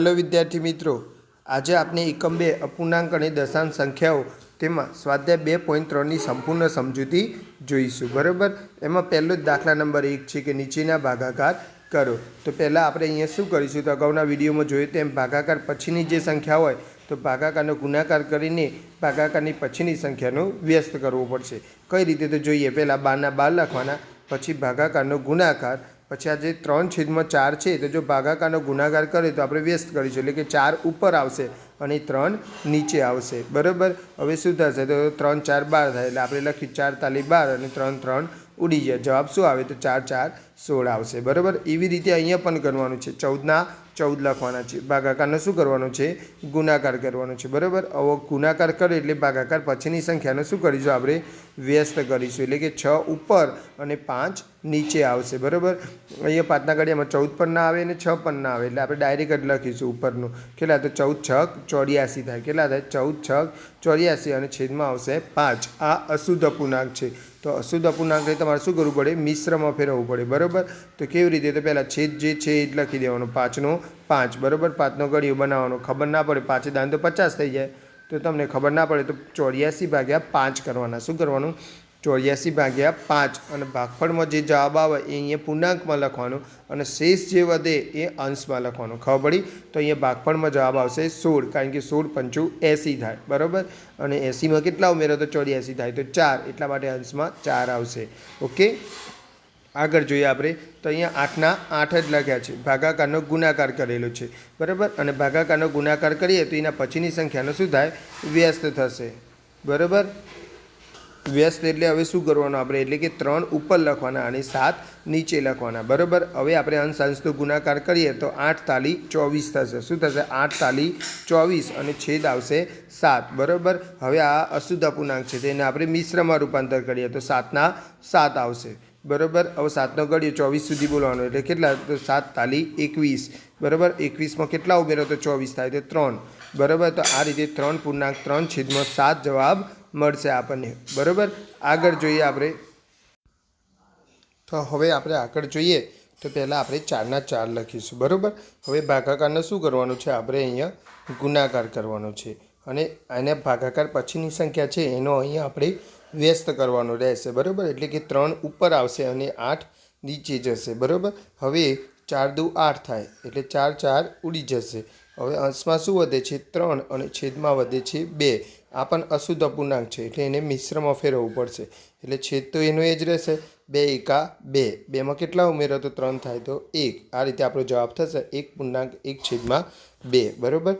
Hello વિદ્યાર્થી મિત્રો, આજે આપણે એકમ બે અપૂર્ણાંક અને દશાંશ સંખ્યાઓ તેમાં સ્વાધ્યાય બે પોઈન્ટ ત્રણની સંપૂર્ણ સમજૂતી જોઈશું, બરાબર? એમાં પહેલો જ દાખલા નંબર એક છે કે નીચેના ભાગાકાર કરો. તો પહેલાં આપણે અહીંયા શું કરીશું? તો અગાઉના વિડીયોમાં જોયું તેમ ભાગાકાર પછીની જે સંખ્યા હોય, તો ભાગાકારનો ગુણાકાર કરીને ભાગાકારની પછીની સંખ્યાનો વ્યસ્ત કરવો પડશે. કઈ રીતે? તો જોઈએ, પહેલાં બારના બાર લખવાના, પછી ભાગાકારનો ગુણાકાર પછી આ જે ત્રણ છેદમાં ચાર છે તો જો ભાગાકારનો ગુણાકાર કરે તો આપણે વ્યસ્ત કરીશું. એટલે કે ચાર ઉપર આવશે અને ત્રણ નીચે આવશે. બરાબર? હવે શું થશે? તો ત્રણ ચાર બાર થાય. એટલે આપણે લખ્યું ચાર તાલી બાર અને ત્રણ ત્રણ ઉડી જાય. જવાબ શું આવે? તો ચાર ચાર સોળ આવશે. બરાબર? એવી રીતે અહીંયા પણ કરવાનું છે. ચૌદના ચૌદ લખવાના છે. ભાગાકારનો શું કરવાનો છે? ગુણાકાર કરવાનો છે. બરાબર? હવે ગુણાકાર કરે એટલે ભાગાકાર પછીની સંખ્યાનો શું કરીશું? આપણે વ્યસ્ત કરીશું. એટલે કે છ ઉપર અને પાંચ નીચે આવશે. બરાબર? અહીંયા પાંચના ઘડિયામાં ચૌદ પણ ના આવે અને છ પણ ના આવે. એટલે આપણે ડાયરેક્ટ લખીશું ઉપરનું. કેટલા તો ચૌદ છક ચોર્યાસી થાય. કેટલા થાય? ચૌદ છક ચોર્યાસી અને છેદમાં આવશે પાંચ. આ અશુદ્ધ અપૂર્ણાંક છે. તો અશુદ્ધ અપૂર્ણાંકને તમારે શું કરવું પડે? મિશ્રમાં ફેરવવું પડે. બરાબર? તો કેવી રીતે? તો પહેલાં છેદ જે છે એ જ લખી દેવાનો. પાંચનો પાંચ, બરાબર? પાંચનો ગળિયો બનાવવાનો. ખબર ના પડે, પાંચે દાન તો પચાસ થઈ જાય. તો તમને ખબર ના પડે તો ચોર્યાસી ભાગ્યા પાંચ કરવાના. શું કરવાનું? ચોર્યાસી ભાગ્યા પાંચ. અને ભાગફળમાં જે જવાબ આવે એ અહીંયા પૂર્ણાંકમાં લખવાનું અને શેષ જે વધે એ અંશમાં લખવાનું. ખબર પડી? તો અહીંયા ભાગફળમાં જવાબ આવશે સોળ, કારણ કે સોળ પંચું એંસી થાય. બરાબર? અને એંસીમાં કેટલા ઉમેરો તો ચોર્યાસી થાય. તો ચાર. એટલા માટે અંશમાં ચાર આવશે. ઓકે? આગળ જોઈએ આપણે, તો અહીંયા આઠના આઠ જ લખ્યા છે. ભાગાકારનો ગુણાકાર કરેલો છે. બરાબર? અને ભાગાકારનો ગુણાકાર કરીએ તો એના પછીની સંખ્યાનો શું થાય? વ્યસ્ત થશે. બરાબર? વ્યસ્ત એટલે હવે શું કરવાનું આપણે? એટલે કે ત્રણ ઉપર લખવાના અને સાત નીચે લખવાના. બરાબર? હવે આપણે અંશ ગુણાકાર કરીએ તો આઠ તાલી ચોવીસ થશે. શું થશે? આઠ તાલી ચોવીસ અને છેદ આવશે સાત. બરાબર? હવે આ અશુદ્ધ અપૂર્ણાંક છે. તેને આપણે મિશ્રમાં રૂપાંતર કરીએ તો સાતના સાત આવશે. બરાબર? હવે સાતનો ગળ્યો ચોવીસ સુધી બોલવાનો એટલે કેટલા? તો સાત તાલી એકવીસ. બરાબર? એકવીસમાં કેટલા ઉમેરો? તો ચોવીસ થાય. તો ત્રણ. બરાબર? તો આ રીતે ત્રણ પૂર્ણાંક, ત્રણ છેદમાં સાત જવાબ મળશે આપણને. બરાબર? આગળ જોઈએ આપણે. તો હવે આપણે આગળ જોઈએ. તો પહેલાં આપણે ચારના ચાર લખીશું. બરાબર? હવે ભાગાકારને શું કરવાનું છે? આપણે અહીંયા ગુણાકાર કરવાનો છે. અને એને ભાગાકાર પછીની સંખ્યા છે. એનો અહીંયા આપણે વ્યસ્ત કરવાનો રહેશે, બરાબર? એટલે કે ત્રણ ઉપર આવશે અને આઠ નીચે જશે, બરાબર? હવે ચાર દુ આઠ થાય, એટલે ચાર ચાર ઉડી જશે. હવે અંશમાં શું વધે છે? ત્રણ અને છેદમાં વધે છે બે. આ પણ અશુદ્ધ અપૂર્ણાંક છે, એટલે એને મિશ્રમાં ફેરવવું પડશે. એટલે છેદ તો એનો એ જ રહેશે. બે એકા બે. બેમાં કેટલા ઉમેરો? તો ત્રણ થાય તો એક. આ રીતે આપણો જવાબ થશે. એક પૂર્ણાંક, એક છેદમાં બે, બરાબર?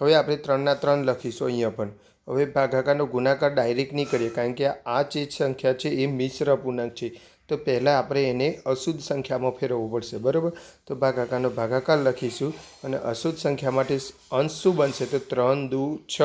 હવે આપણે ત્રણના ત્રણ લખીશું અહીંયા પણ. હવે ભાગાકારનો ગુણાકાર ડાયરેક્ટ નહીં કરીએ, કારણ કે આ જે સંખ્યા છે એ મિશ્ર અપૂર્ણાંક છે. તો પહેલાં આપણે એને અશુદ્ધ સંખ્યામાં ફેરવવું પડશે, બરાબર? તો ભાગાકારનો ભાગાકાર લખીશું અને અશુદ્ધ સંખ્યા માટે અંશ શું બનશે? તો ત્રણ દુ છ,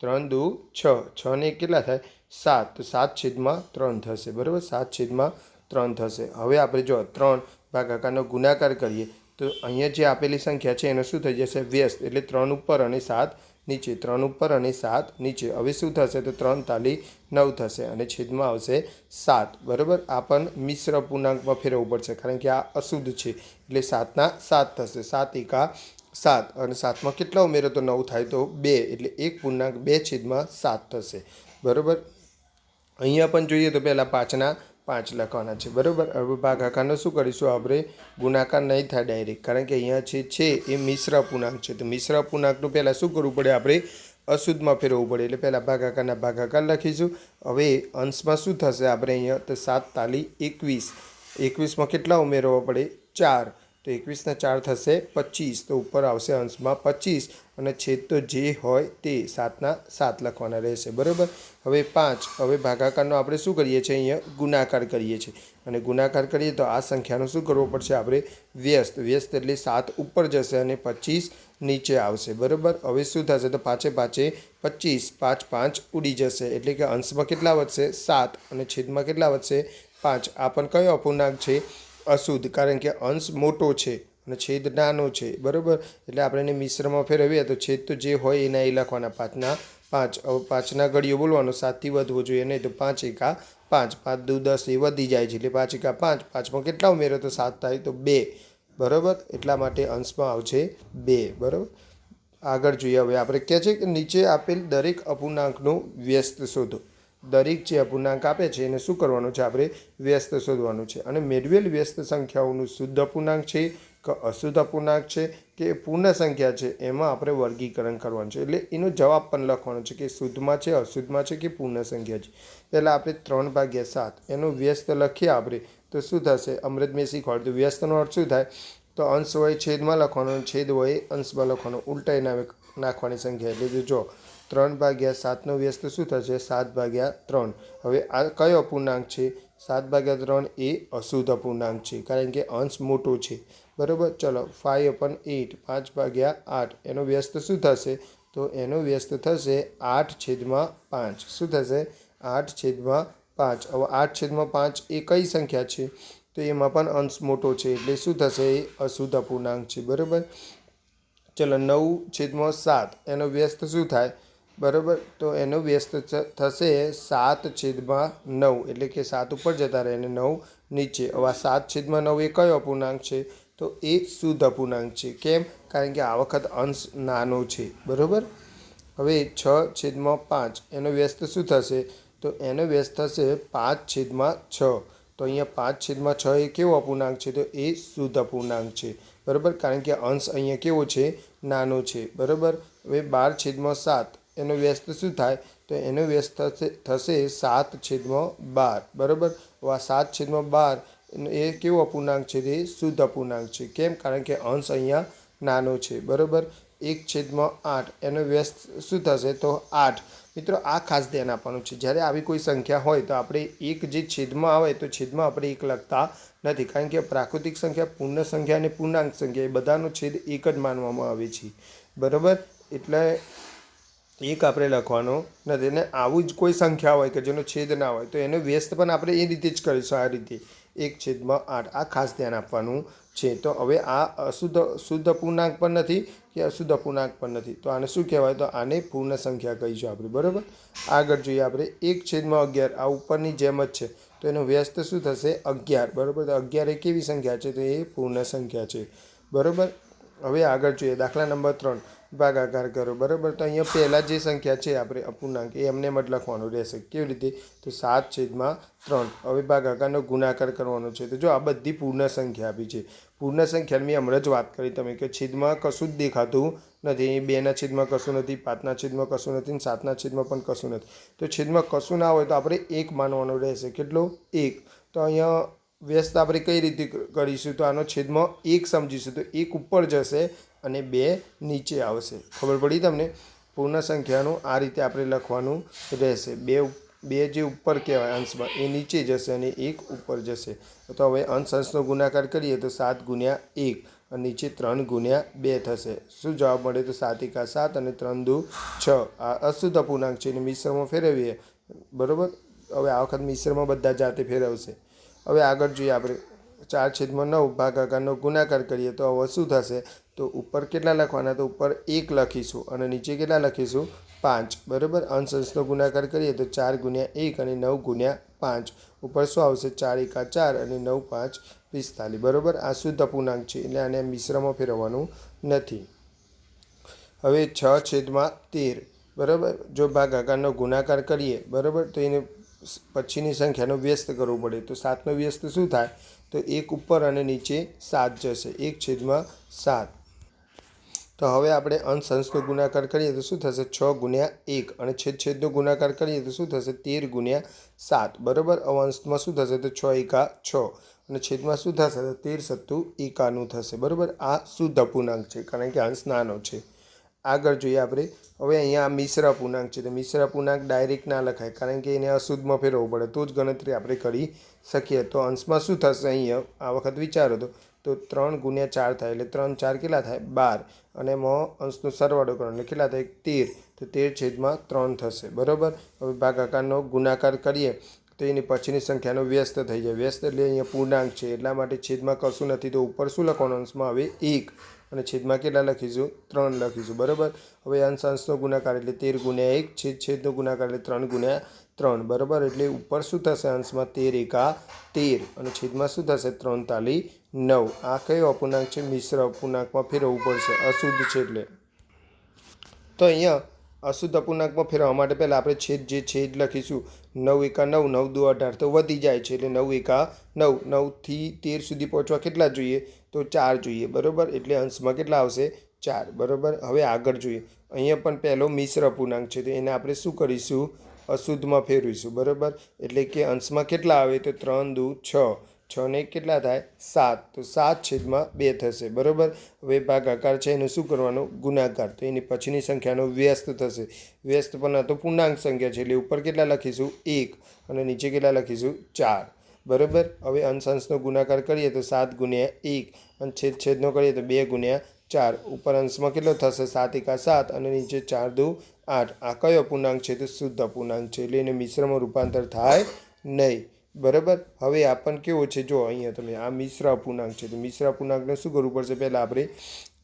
ત્રણ દુ છ છ ને કેટલા થાય? સાત. તો સાત છેદમાં ત્રણ થશે, બરાબર? સાત છેદમાં ત્રણ થશે. હવે આપણે જો ત્રણ ભાગાકારનો ગુણાકાર કરીએ, તો અહીંયા જે આપેલી સંખ્યા છે, એનો શું થઈ જશે? વ્યસ્ત. એટલે ત્રણ ઉપર અને સાત નીચે ત્રણ ઉપર અને સાત નીચે હવે શું થશે તો ત્રણ તાલી નવ થશે અને છેદમાં આવશે સાત. બરાબર? આ પણ મિશ્ર પૂર્ણાંકમાં ફેરવવું પડશે કારણ કે આ અશુદ્ધ છે. એટલે સાતના સાત થશે. સાત એકા સાત. અને સાતમાં કેટલા ઉમેરો તો નવ થાય તો બે. એટલે એક પૂર્ણાંક બે છેદમાં સાત થશે. બરાબર? અહીંયા પણ જોઈએ તો પહેલાં પાંચના પાંચ લખવાના છે. બરાબર? હવે ભાગાકારનો શું કરીશું? આપણે ગુણાકાર નહીં થાય ડાયરેક્ટ કારણ કે અહીંયા જે છે, એ મિશ્ર પૂર્ણાંક છે. તો મિશ્ર પૂર્ણાંકનું પહેલાં શું કરવું પડે? આપણે અશુદ્ધમાં ફેરવવું પડે. એટલે પહેલાં ભાગાકારના ભાગાકાર લખીશું. હવે અંશમાં શું થશે? આપણે અહીંયા તો સાત તાલી એકવીસ. એકવીસમાં કેટલા ઉમેરવા પડે? ચાર. તો એકવીસના ચાર થશે પચીસ. તો ઉપર આવશે અંશમાં પચીસ અને છેદ તો જે હોય તે સાતના સાત લખવાના રહેશે. બરાબર? હવે પાંચ. હવે ભાગાકારનો આપણે શું કરીએ છીએ? અહીંયા ગુણાકાર કરીએ છીએ. અને ગુણાકાર કરીએ તો આ સંખ્યાનો શું કરવો પડશે? આપણે વ્યસ્ત. વ્યસ્ત એટલે સાત ઉપર જશે અને પચીસ નીચે આવશે. બરાબર? હવે શું થશે? તો પાંચે પાંચે પચીસ. પાંચ પાંચ ઉડી જશે. એટલે કે અંશમાં કેટલા વધશે? સાત. અને છેદમાં કેટલા વધશે? પાંચ. આ પણ કયો અપૂર્ણાંક છે? અશુદ્ધ, કારણ કે અંશ મોટો છે અને છેદ નાનો છે. બરાબર? એટલે આપણે એને મિશ્રમાં ફેરવીએ તો છેદ તો જે હોય એના એ લખવાના. પાંચના પાંચ. પાંચના ઘડીઓ બોલવાનો, સાતથી વધવો જોઈએ, નહીં તો પાંચ એકા પાંચ. પાંચ દુ દસ એ વધી જાય છે, એટલે પાંચ એકા પાંચ. પાંચમાં કેટલા ઉમેરો તો સાત થાય તો બે. બરાબર? એટલા માટે અંશમાં આવશે બે. બરાબર? આગળ જોઈએ. હવે આપણે કહે છે કે નીચે આપેલ દરેક અપૂર્ણાંકનું વ્યસ્ત શોધો. દરેક જે અપૂર્ણાંક આપે છે, એને શું કરવાનું છે? આપણે વ્યસ્ત શોધવાનું છે. અને મેળવેલ વ્યસ્ત સંખ્યાઓનું શુદ્ધ અપૂર્ણાંક છે કે અશુદ્ધ અપૂર્ણાંક છે કે પૂર્ણ સંખ્યા છે, એમાં આપણે વર્ગીકરણ કરવાનું છે. એટલે એનો જવાબ પણ લખવાનો છે કે શુદ્ધમાં છે, અશુદ્ધમાં છે કે પૂર્ણ સંખ્યા છે. પહેલાં આપણે ત્રણ ભાગ્યા સાત, એનો વ્યસ્ત લખીએ આપણે, તો શું થશે? અમૃત મેં તો વ્યસ્તનો અર્થ શું થાય? તો અંશ હોય છેદમાં લખવાનો, છેદ હોય અંશમાં લખવાનો. ઉલટાઈ નાખવાની સંખ્યા એટલે જો ત્રણ ભાગ્યા સાતનો વ્યસ્ત શું થશે? સાત ભાગ્યા ત્રણ. હવે આ કયો અપૂર્ણાંક છે? સાત ભાગ્યા ત્રણ એ અશુદ્ધ અપૂર્ણાંક છે, કારણ કે અંશ મોટો છે. બરાબર? ચલો ફાઈવ અપન એટ પાંચ ભાગ્યા આઠ. એનો વ્યસ્ત શું થશે? તો એનો વ્યસ્ત થશે આઠ છેદમાં પાંચ. શું થશે? આઠ છેદમાં પાંચ. હવે આઠ છેદમાં પાંચ એ કઈ સંખ્યા છે? તો એમાં પણ અંશ મોટો છે, એટલે શું થશે? એ અશુદ્ધ અપૂર્ણાંક છે. બરાબર? ચલો, નવ છેદમાં સાત. એનો વ્યસ્ત શું થાય? બરાબર? તો એનો વ્યસ્ત થશે સાત છેદમાં નવ, એટલે કે સાત ઉપર જતા રહે, અને નવ નીચે. હવે આ સાત છેદમાં નવ એ કયો અપૂર્ણાંક છે? તો એ શુદ્ધ અપૂર્ણાંક છે. કેમ? કારણ કે આ વખત અંશ નાનો છે. બરાબર? હવે છ છેદમાં પાંચ, એનો વ્યસ્ત શું થશે? તો એનો વ્યસ્ત થશે પાંચ છેદમાં છ. તો અહીંયા પાંચ છેદમાં છ એ કેવો અપૂર્ણાંક છે? તો એ શુદ્ધ અપૂર્ણાંક છે. બરાબર? કારણ કે અંશ અહીંયા કેવો છે? નાનો છે. બરાબર? હવે બાર છેદમાં સાત એનો વ્યસ્ત શું થાય? તો એનો વ્યસ્ત થશે થશે સાત છેદમાં બાર. બરાબર? હવે આ સાત છેદમાં બાર એ કેવો અપૂર્ણાંક છે? તે શુદ્ધ અપૂર્ણાંક છે. કેમ? કારણ કે અંશ અહીંયા નાનો છે. બરાબર? એક છેદમાં આઠ. એનો વ્યસ્ત શું થશે? તો આઠ. મિત્રો, આ ખાસ ધ્યાન આપવાનું છે. જ્યારે આવી કોઈ સંખ્યા હોય તો આપણે એક જે છેદમાં આવે તો છેદમાં આપણે એક લખતા નથી. કારણ કે પ્રાકૃતિક સંખ્યા, પૂર્ણ સંખ્યા અને પૂર્ણાંક સંખ્યા એ બધાનો છેદ એક જ માનવામાં આવે છે. બરાબર? એટલે એક આપણે લખવાનો નથી અને આવું જ કોઈ સંખ્યા હોય કે જેનો છેદ ના હોય, તો એનો વ્યસ્ત પણ આપણે એ રીતે જ કરીશું, આ રીતે. એક છેદમાં આઠ. આ ખાસ ધ્યાન આપવાનું છે. તો હવે આ અશુદ્ધ, શુદ્ધ પૂર્ણાંક પણ નથી કે અશુદ્ધ પૂર્ણાંક પણ નથી. તો આને શું કહેવાય? તો આને પૂર્ણ સંખ્યા કહીશું આપણે. બરાબર? આગળ જોઈએ આપણે. એક છેદમાં અગિયાર. આ ઉપરની જેમ જ છે. તો એનો વ્યસ્ત શું થશે? અગિયાર. બરાબર? તો અગિયાર એ કેવી સંખ્યા છે? તો એ પૂર્ણ સંખ્યા છે. બરાબર? હવે આગળ જોઈએ. દાખલા નંબર ત્રણ. ભાગાકાર કરો, બરાબર? તો અહીંયા પહેલાં જે સંખ્યા છે આપણે અપૂર્ણાંક, એ એમને મત લખવાનું રહેશે. કેવી રીતે? તો સાત છેદમાં ત્રણ. હવે ભાગાકારનો ગુણાકાર કરવાનો છે. તો જો આ બધી પૂર્ણ સંખ્યા આપી છે. પૂર્ણ સંખ્યા મેં હમણાં જ વાત કરી તમે કે છેદમાં કશું જ દેખાતું નથી. બેના છેદમાં કશું નથી, પાંચના છેદમાં કશું નથી અને સાતના છેદમાં પણ કશું નથી. તો છેદમાં કશું ના હોય તો આપણે એક માનવાનો રહેશે. કેટલો? એક. તો અહીંયા વ્યસ્ત આપણે કઈ રીતે કરીશું? તો આનો છેદમાં એક સમજીશું. તો એક ઉપર જશે. અને બે નીચે આવશે. ખબર પડી તમને? પૂર્ણ સંખ્યાનું આ રીતે આપણે લખવાનું રહેશે. બે બે જે ઉપર કહેવાય અંશમાં એ નીચે જશે અને એક ઉપર જશે. તો હવે અંશ અંશનો ગુણાકાર કરીએ તો સાત ગુણ્યા એક અને નીચે ત્રણ ગુણ્યા બે થશે. શું જવાબ મળે તો સાત એકા સાત અને ત્રણ દુ છ. આ અશુદ્ધ અપૂર્ણાંક છે એને મિશ્રમાં ફેરવીએ. બરાબર? હવે આ વખત મિશ્રમાં બધા જાતે ફેરવશે. હવે આગળ જોઈએ આપણે. ચાર છેદમાં નવ ભાગાકારનો ગુણાકાર કરીએ તો હવે શું થશે. તો ઉપર કેટલા લખવાના? તો ઉપર એક લખીશું અને નીચે કેટલા લખીશું? પાંચ. બરાબર? અંશ અંશનો ગુણાકાર કરીએ તો ચાર ગુણ્યા એક અને નવ ગુણ્યા પાંચ. ઉપર શું આવશે? ચાર એકા ચાર અને નવ પાંચ પિસ્તાલીસ. બરાબર? આ શુદ્ધ અપૂર્ણાંક છે, એટલે આને મિશ્રમાં ફેરવવાનું નથી. હવે છ છેદમાં તેર. બરાબર? જો ભાગાકારનો ગુણાકાર કરીએ, બરાબર? તો એને પછીની સંખ્યાનો વ્યસ્ત કરવો પડે તો સાતનો વ્યસ્ત શું થાય? તો એક ઉપર અને નીચે સાત જશે. એક છેદમાં સાત. તો હવે આપણે અંશ ગુણાકાર કરીએ તો શું થશે? છ ગુણ્યા એક અને છેદ છેદનો ગુણાકાર કરીએ તો શું થશે? તેર ગુણ્યા સાત. બરાબર? અવંશમાં શું થશે? તો છ એકા છ. અને છેદમાં શું થશે? તો તેર સત્તુ એકાનું થશે. બરાબર? આ શુદ્ધ અપૂર્ણાંક છે. કારણ કે અંશ નાનો છે. આગળ જોઈએ આપણે. હવે અહીંયા મિશ્ર પૂર્ણાંક છે. તો મિશ્ર પૂર્ણાંક ડાયરેક્ટ ના લખાય. કારણ કે એને અશુદ્ધમાં ફેરવવું પડે. તો જ ગણતરી આપણે કરી શકીએ. તો અંશમાં શું થશે અહીંયા? આ વખત વિચારો તો. તો ત્રણ ગુણ્યા ચાર થાય એટલે ત્રણ ચાર કેટલા થાય? બાર. અને એમાં અંશનો સરવાળો કરો એટલે કેટલા થાય? તેર. તો તેર છેદમાં ત્રણ થશે. બરાબર? હવે ભાગાકારનો ગુણાકાર કરીએ. તો એની પછીની સંખ્યાનો વ્યસ્ત થઈ જાય. વ્યસ્ત એટલે અહીંયા પૂર્ણાંક છે. એટલા માટે છેદમાં કશું નથી. તો ઉપર શું લખવાનું? અંશમાં હવે એક. અને છેદમાં કેટલા લખીશું? ત્રણ લખીશું, બરાબર? હવે અંશ અંશનો ગુણાકાર એટલે તેર ગુણ્યા એક છેદ છેદનો ગુણાકાર એટલે ત્રણ ગુણ્યા ત્રણ, બરાબર? એટલે ઉપર શું થશે અંશમાં? તેર એકા તેર, અને છેદમાં શું થશે? ત્રણ તાલી નવ. આ કયો અપૂર્ણાંક છે? મિશ્ર અપૂર્ણાંકમાં ફેરવવું પડશે. અશુદ્ધ છે એટલે. તો અહીંયા અશુદ્ધ અપૂર્ણાંકમાં ફેરવવા માટે પહેલાં આપણે છેદ જે છેદ લખીશું, નવ એકા નવ નવ દો અઢાર તો વધી જાય છે એટલે નવ એકા નવ. નવથી તેર સુધી પહોંચવા કેટલા જોઈએ? તો ચાર જોઈએ, બરાબર? એટલે અંશમાં કેટલા આવશે? ચાર, બરાબર? હવે આગળ જોઈએ. અહીંયા પણ પહેલો મિશ્ર અપૂર્ણાંક છે, તો એને આપણે શું કરીશું? અશુદ્ધમાં ફેરવીશું, બરાબર? એટલે કે અંશમાં કેટલા આવે? તો ત્રણ, દુ, છ. છ ને કેટલા થાય? સાત. તો સાત છેદમાં બે થશે, બરાબર? હવે ભાગાકાર છે, એને શું કરવાનો? ગુણાકાર. તો એની પછીની સંખ્યાનો વ્યસ્ત થશે. વ્યસ્ત પણ આ તો પૂર્ણાંક સંખ્યા છે, એટલે ઉપર કેટલા લખીશું? એક. અને નીચે કેટલા લખીશું? ચાર. બરાબર? હવે અંશ અંશનો ગુણાકાર કરીએ તો સાત ગુણ્યા એક અને છેદ છેદનો કરીએ તો બે ગુણ્યા ચાર. ઉપર અંશમાં કેટલો થશે? સાત એકા સાત અને નીચે ચાર દુ આઠ. આ કયો અપૂર્ણાંક છે? તો શુદ્ધ અપૂર્ણાંક છે. એટલે એને મિશ્રમાં રૂપાંતર થાય નહીં. બરાબર? હવે આપણ કેવો છે? જો અહીંયા તમે આ મિશ્ર અપૂર્ણાંક છે. તો મિશ્ર અપૂર્ણાંકને શું કરવું પડશે? પહેલાં આપણે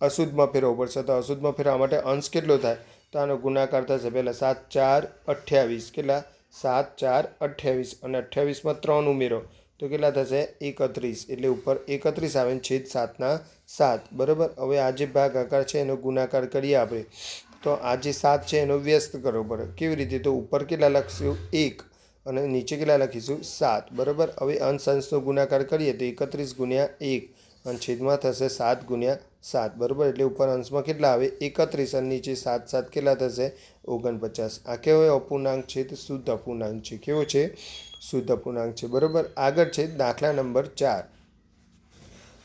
અશુદ્ધમાં ફેરવવું પડશે. તો અશુદ્ધમાં ફેરવવા માટે અંશ કેટલો થાય? તો આનો ગુણાકાર થશે પહેલાં સાત ચાર અઠ્યાવીસ. કેટલા? સાત, ચાર, અઠ્યાવીસ અને અઠ્યાવીસમાં ત્રણ ઉમેરો. તો કેટલા થશે? એકત્રીસ. એટલે ઉપર એકત્રીસ આવે છેદ સાતના સાત. બરાબર? હવે આ જે ભાગાકાર છે એનો ગુણાકાર કરીએ આપણે. તો આ જે સાત છે એનો વ્યસ્ત કરવો પડે કેવી રીતે? તો ઉપર કેટલા લખશું? એક. અને નીચે કેટલા લખીશું? સાત. બરાબર? હવે અંશ અંશનો ગુણાકાર કરીએ તો એકત્રીસ ગુણ્યા એક. અને છેદમાં થશે સાત ગુણ્યા સાત. બરાબર? એટલે ઉપર અંશમાં કેટલા આવે? એકત્રીસ અને નીચે સાત સાત કેટલા થશે? ઓગણપચાસ. આ કેવો અપૂર્ણાંક છે? તો શુદ્ધ અપૂર્ણાંક છે. કેવો છે? શુદ્ધ અપૂર્ણાંક છે. બરાબર? આગળ છે દાખલા નંબર ચાર.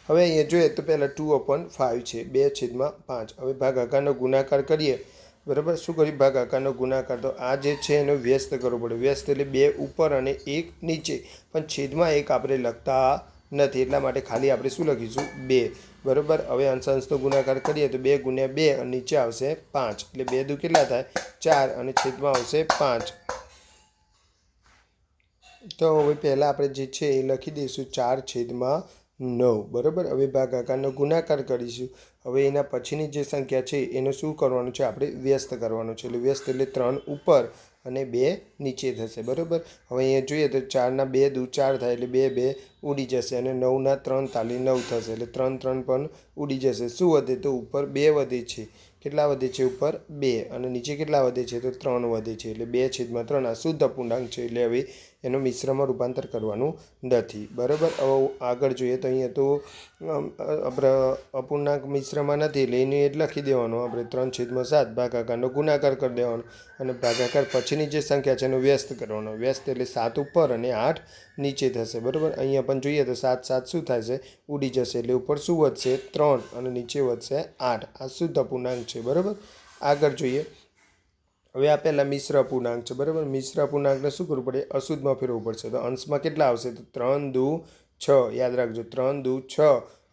હવે અહીંયા જોઈએ તો પહેલાં ટુ અપોન ફાઇવ છે. બે છેદમાં પાંચ. હવે ભાગાકારનો ગુણાકાર કરીએ. બરાબર? શું કરી ભાગાકારનો ગુણાકાર. તો આ જે છે એનો વ્યસ્ત કરવો પડે. વ્યસ્ત એટલે બે ઉપર અને એક નીચે. પણ છેદમાં એક આપણે લખતા નથી. એટલા માટે ખાલી આપણે શું લખીશું? બે. બરાબર? હવે અંશાંશનો ગુણાકાર કરીએ તો બે ગુણ્યા બે અને નીચે આવશે પાંચ. એટલે બે દુ કેટલા થાય? ચાર અને છેદમાં આવશે પાંચ. તો હવે પહેલાં આપણે જે છે એ લખી દઈશું ચાર છેદમાં નવ. બરાબર? હવે ભાગાકારનો ગુણાકાર કરીશું. હવે એના પછીની જે સંખ્યા છે એનું શું કરવાનું છે? આપણે વ્યસ્ત કરવાનું છે. એટલે વ્યસ્ત એટલે ત્રણ ઉપર. અને બે નીચે થશે, બરાબર? હવે અહીંયા જોઈએ તો ચારના બે દુ ચાર થાય એટલે બે બે ઉડી જશે અને નવના ત્રણ તાલી નવ થશે એટલે ત્રણ ત્રણ પણ ઉડી જશે. શું વધે તો ઉપર બે વધે છે. કેટલા વધે છે ઉપર? બે. અને નીચે કેટલા વધે છે? તો ત્રણ વધે છે. એટલે બે છેદમાં ત્રણ, આ શુદ્ધ અપૂર્ણાંક છે. એટલે હવે એનો મિશ્રમાં રૂપાંતર કરવાનું નથી. બરાબર? હવે આગળ જોઈએ તો અહીંયા તો આપણે અપૂર્ણાંક મિશ્રમાં નથી. એટલે એને જ લખી દેવાનું. આપણે ત્રણ છેદમાં સાત ભાગાકારનો ગુણાકાર કરી દેવાનો. અને ભાગાકાર પછીની જે સંખ્યા છે એનો વ્યસ્ત કરવાનો. વ્યસ્ત એટલે સાત ઉપર અને આઠ નીચે થશે, બરાબર? અહીંયા પણ જોઈએ તો સાત સાત શું થાય છે? ઉડી જશે એટલે ઉપર શું વધશે? ત્રણ અને નીચે વધશે આઠ. આ શુદ્ધ અપૂર્ણાંક છે, બરાબર? આગળ જોઈએ. હવે આ પહેલાં મિશ્ર અપૂર્ણાંક છે, બરાબર? મિશ્ર અપૂર્ણાંકને શું કરવું પડે? અશુદ્ધમાં ફેરવવું પડશે. તો અંશમાં કેટલા આવશે? તો ત્રણ દુ છ. યાદ રાખજો, ત્રણ દુ છ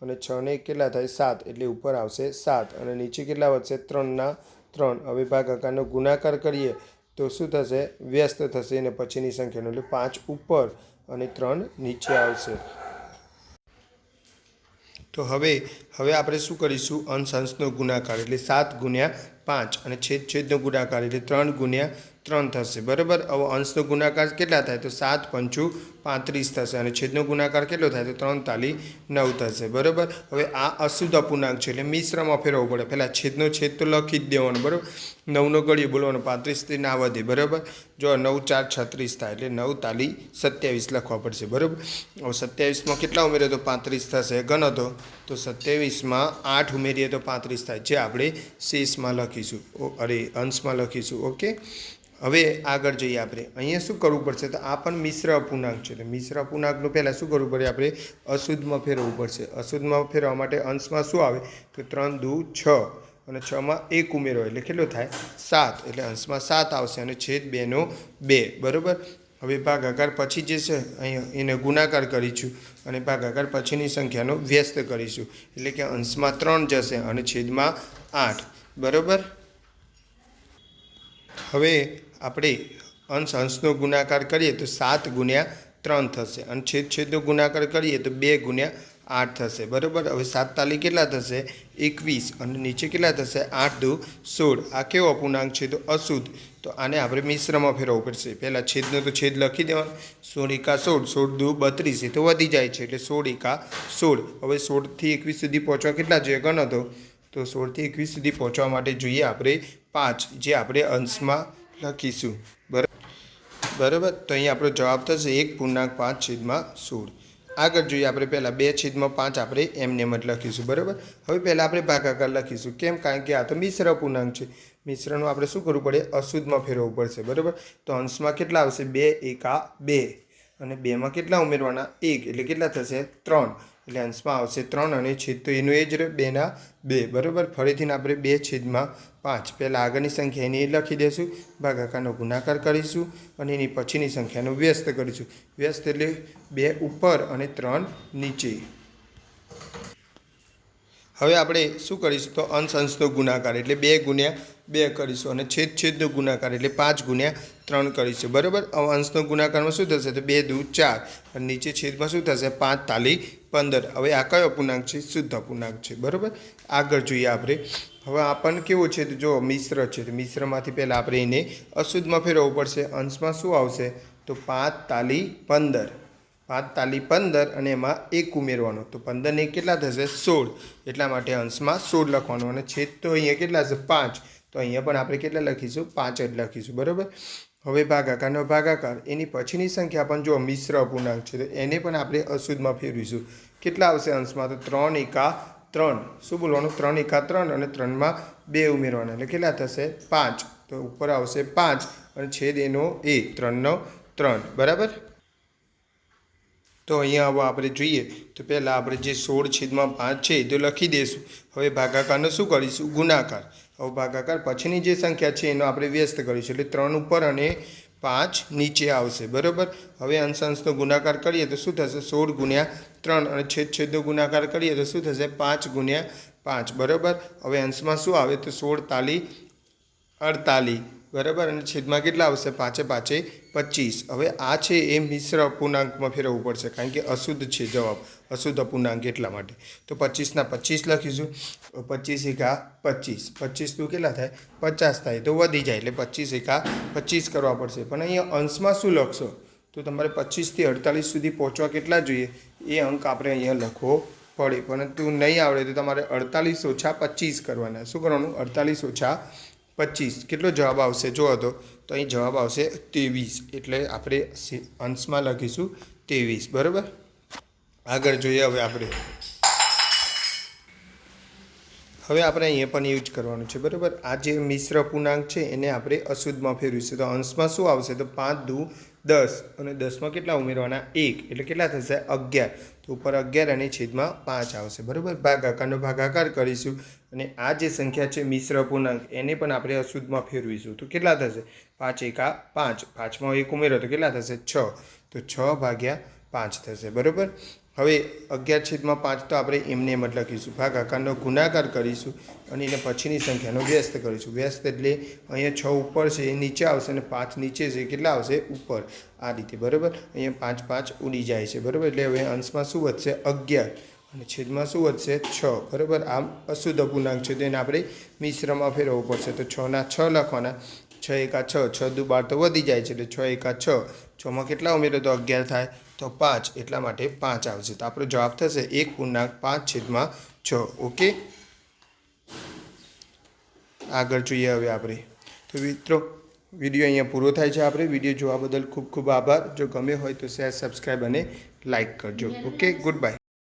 અને છ ને કેટલા થાય? સાત. એટલે ઉપર આવશે સાત અને નીચે કેટલા વધશે? ત્રણના ત્રણ. હવે ભાગાકારનો ગુણાકાર કરીએ તો શું થશે? વ્યસ્ત થશે અને પછીની સંખ્યાનો, એટલે પાંચ ઉપર અને ત્રણ નીચે આવશે. તો હવે હવે આપણે શું કરીશું? અંશનો ગુણાકાર, એટલે સાત ગુણ્યા પાંચ અને છેદ છેદનો ગુણાકાર એટલે ત્રણ ગુણ્યા ત્રણ થશે. બરાબર? હવે અંશનો ગુણાકાર કેટલા થાય? તો સાત પંચું પાંત્રીસ થશે અને છેદનો ગુણાકાર કેટલો થાય? તો ત્રણ તાલી નવ થશે. બરાબર? હવે આ અશુદ્ધ અપૂર્ણાંક છે એટલે મિશ્રમાં ફેરવવું પડે. પહેલાં છેદનો છેદ તો લખી જ દેવાનો, બરાબર? નવનો ગળીએ બોલવાનો પાંત્રીસથી ના વધે, બરાબર? જો નવ ચાર છત્રીસ થાય એટલે નવ તાલી સત્યાવીસ લખવા પડશે, બરાબર? હવે સત્યાવીસમાં કેટલા ઉમેરીએ તો પાંત્રીસ થશે? ગણો તો સત્યાવીસમાં આઠ ઉમેરીએ તો પાંત્રીસ થાય. જે આપણે શેષમાં લખીશું. ઓ, અરે, અંશમાં લખીશું. ઓકે? હવે આગળ જઈએ આપણે. અહીંયા શું કરવું પડશે? તો આ પણ મિશ્ર અપૂર્ણાંક છે. તો મિશ્ર અપૂર્ણાંકનું પહેલાં શું કરવું પડે આપણે? અશુદ્ધમાં ફેરવવું પડશે. અશુદ્ધમાં ફેરવવા માટે અંશમાં શું આવે? તો ત્રણ, દુ, છ. અને છમાં એક ઉમેરો. એટલે કેટલો થાય? સાત. એટલે અંશમાં સાત આવશે અને છેદ બેનો બે. બરાબર? હવે ભાગાકાર પછી જે છે, અહીંયા એને ગુણાકાર કરીશું અને ભાગાકાર પછીની સંખ્યાનો વ્યસ્ત કરીશું. એટલે કે અંશમાં ત્રણ જશે અને છેદમાં આઠ. બરાબર? હવે આપણે અંશ અંશનો ગુણાકાર કરીએ તો સાત ગુણ્યા ત્રણ થશે. અને છેદ છેદનો ગુણાકાર કરીએ તો બે ગુણ્યા આઠ થશે. બરાબર? હવે સાત તાલી કેટલા થશે? એકવીસ. અને નીચે કેટલા થશે? આઠ, દુ, સોળ. આ કેવો અપૂર્ણાંક છે? તો અશુદ્ધ. તો આને આપણે મિશ્રમાં ફેરવવું પડશે. પહેલાં છેદનો તો છેદ લખી દેવાનો. સોળ એકા સોળ. સોળ, દુ, બત્રીસ. એ તો વધી જાય છે. એટલે સોળ એકા સોળ. હવે સોળથી એકવીસ સુધી પહોંચવા કેટલા જોઈએ? ગણો તો તો સોળથી એકવીસ સુધી પહોંચવા માટે જોઈએ આપણે પાંચ, જે આપણે અંશમાં લખીશું. બરાબર બરાબર? તો અહીં આપણો જવાબ થશે એક પૂર્ણાંક પાંચ છેદમાં સોળ. આગળ જોઈએ આપણે પહેલાં બે છેદમાં પાંચ આપણે એમને એમ જ લખીશું, બરાબર? હવે પહેલાં આપણે ભાગાકાર લખીશું. કેમ? કારણ કે આ તો મિશ્ર પૂર્ણાંક છે. મિશ્રનું આપણે શું કરવું પડે? અશુદ્ધમાં ફેરવવું પડશે, બરાબર? તો અંશમાં કેટલા આવશે? બે, એકા બે. અને બેમાં કેટલા ઉમેરવાના? એક. એટલે કેટલા થશે? ત્રણ. એટલે અંશમાં આવશે ત્રણ અને છેદ, તો એનું એ જ બેના બે, બરાબર? ફરીથી આપણે બે છેદમાં પાંચ. પહેલાં આગળની સંખ્યા એની લખી દઈશું ભાગાકારનો ગુણાકાર કરીશું અને એની પછીની સંખ્યાનો વ્યસ્ત કરીશું. વ્યસ્ત એટલે બે ઉપર અને ત્રણ નીચે. હવે આપણે શું કરીશું? તો અંશ અંશનો ગુણાકાર, એટલે બે ગુણ્યા બે કરીશું અને છેદ છેદનો ગુણાકાર, એટલે પાંચ ગુણ્યા ત્રણ કરીશું. બરાબર? અંશનો ગુણાકારમાં શું થશે? તો બે દૂ ચાર. અને નીચે છેદમાં શું થશે? પાંચ તાલી પંદર. હવે આ કયો અપૂર્ણાંક છે? શુદ્ધ અપૂર્ણાંક છે. બરાબર? આગળ જોઈએ આપણે. હવે આપણને કેવો છે? તો જો મિશ્ર છે, તો મિશ્રમાંથી પહેલાં આપણે એને અશુદ્ધમાં ફેરવવું પડશે. અંશમાં શું આવશે? તો પાંચ તાલી પંદર. પાંચ તાલી પંદર અને એમાં એક ઉમેરવાનો. તો પંદરને કેટલા થશે? સોળ. એટલા માટે અંશમાં સોળ લખવાનું. અને છેદ તો અહીંયા કેટલા છે? પાંચ. તો અહીંયા પણ આપણે કેટલા લખીશું? પાંચ જ લખીશું. બરાબર? હવે ભાગાકારનો ભાગાકાર. એની પછીની સંખ્યા પણ જો મિશ્ર અપૂર્ણાંક છે. તો એને પણ આપણે અશુદ્ધમાં ફેરવીશું. કેટલા આવશે અંશમાં? તો ત્રણ એકા ત્રણ. શું બોલવાનું? ત્રણ એકા ત્રણ અને ત્રણમાં બે ઉમેરવાના. એટલે કેટલા થશે? પાંચ. તો ઉપર આવશે પાંચ અને છેદ એનો એ ત્રણનો ત્રણ. બરાબર? તો અહીંયા હવે આપણે જોઈએ. તો પહેલાં આપણે જે સોળ છેદમાં પાંચ છે એ તો લખી દઈશું હવે ભાગાકારનો શું કરીશું? ગુણાકાર. હવે ભાગાકાર પછીની જે સંખ્યા છે એનો આપણે વ્યસ્ત કરીશું. એટલે ત્રણ ઉપર અને પાંચ નીચે આવશે. બરાબર? હવે અંશ અંશનો ગુણાકાર કરીએ તો શું થશે? સોળ ગુણ્યા ત્રણ અને છેદ છેદનો ગુણાકાર કરીએ તો શું થશે? પાંચ ગુણ્યા પાંચ. બરાબર? હવે અંશમાં શું આવે? તો સોળ તાલી અડતાલી બરાબર અને છેદમાં કેટલા આવશે? પાંચે પાંચે પચીસ. હવે આ છે એ મિશ્ર અપૂર્ણાંકમાં ફેરવવું પડશે, કારણ કે અશુદ્ધ છે જવાબ. અશુદ્ધ અપૂર્ણાંક એટલા માટે. તો પચીસના પચીસ લખીશું. પચીસ એકા પચીસ. પચીસનું કેટલા થાય? પચાસ થાય. તો વધી જાય એટલે પચીસ એકા પચીસ કરવા પડશે. પણ અહીંયા અંશમાં શું લખશો? તો તમારે પચીસથી અડતાલીસ સુધી પહોંચવા કેટલા જોઈએ? એ અંક આપણે અહીંયા લખવો પડે. પરંતુ નહીં આવડે તો તમારે અડતાલીસ ઓછા પચીસ કરવાના. શું કરવાનું? અડતાલીસ ઓછા પચીસ. કેટલો જવાબ આવશે? જો હતો તો અહીં જવાબ આવશે ત્રેવીસ. એટલે આપણે અંશમાં લખીશું ત્રેવીસ. બરાબર? આગળ જોઈએ હવે આપણે. હવે આપણે અહીંયા પણ યુઝ કરવાનું છે. બરાબર? આ જે મિશ્ર પૂર્ણાંક છે, એને આપણે અશુદ્ધમાં ફેરવીશું. તો અંશમાં શું આવશે? તો પાંચ દુ દસ અને દસમાં કેટલા ઉમેરવાના? એક. એટલે કેટલા થશે? અગિયાર. તો ઉપર અગિયાર અને છેદમાં પાંચ આવશે. બરાબર? ભાગાકારનો ભાગાકાર કરીશું. અને આ જે સંખ્યા છે મિશ્ર પૂર્ણાંક, એને પણ આપણે અશુદ્ધમાં ફેરવીશું. તો કેટલા થશે? પાંચ એકા પાંચ. પાંચમાં એક ઉમેરો તો કેટલા થશે? છ. તો છ ભાગ્યા પાંચ થશે. બરાબર? હવે અગિયાર છેદમાં પાંચ તો આપણે એમને એમ જ લખીશું. ભાગાકારનો ગુણાકાર કરીશું અને એને પછીની સંખ્યાનો વ્યસ્ત કરીશું. વ્યસ્ત એટલે અહીંયા છ ઉપર છે, એ નીચે આવશે અને પાંચ નીચે છે કેટલા આવશે? ઉપર. આ રીતે, બરાબર? અહીંયા પાંચ પાંચ ઉડી જાય છે, બરાબર? એટલે હવે અંશમાં શું વધશે? અગિયાર. અને છેદમાં શું વધશે? છ. બરાબર? આમ અશુદ્ધ અપૂર્ણાંક છે, તો એને આપણે મિશ્રમાં ફેરવવું પડશે. તો છના છ લખવાના. છ એકા છ. છ દુ તો વધી જાય છે, એટલે છ એકા છ. છમાં કેટલા ઉમેરો તો અગિયાર થાય? તો પાંચ એટલા માટે પાંચ આવશે. તો આપણો જવાબ થશે એક પૂર્ણાંક પાંચ છેદમાં છ. ઓકે? આગળ જોઈએ હવે આપણે. તો મિત્રો વીડિયો અહીંયા પૂરો થાય છે આપણે. વીડિયો જોવા બદલ ખૂબ ખૂબ આભાર. જો ગમે હોય તો શેર સબસ્ક્રાઈબ અને લાઈક કરજો. ઓકે? Good bye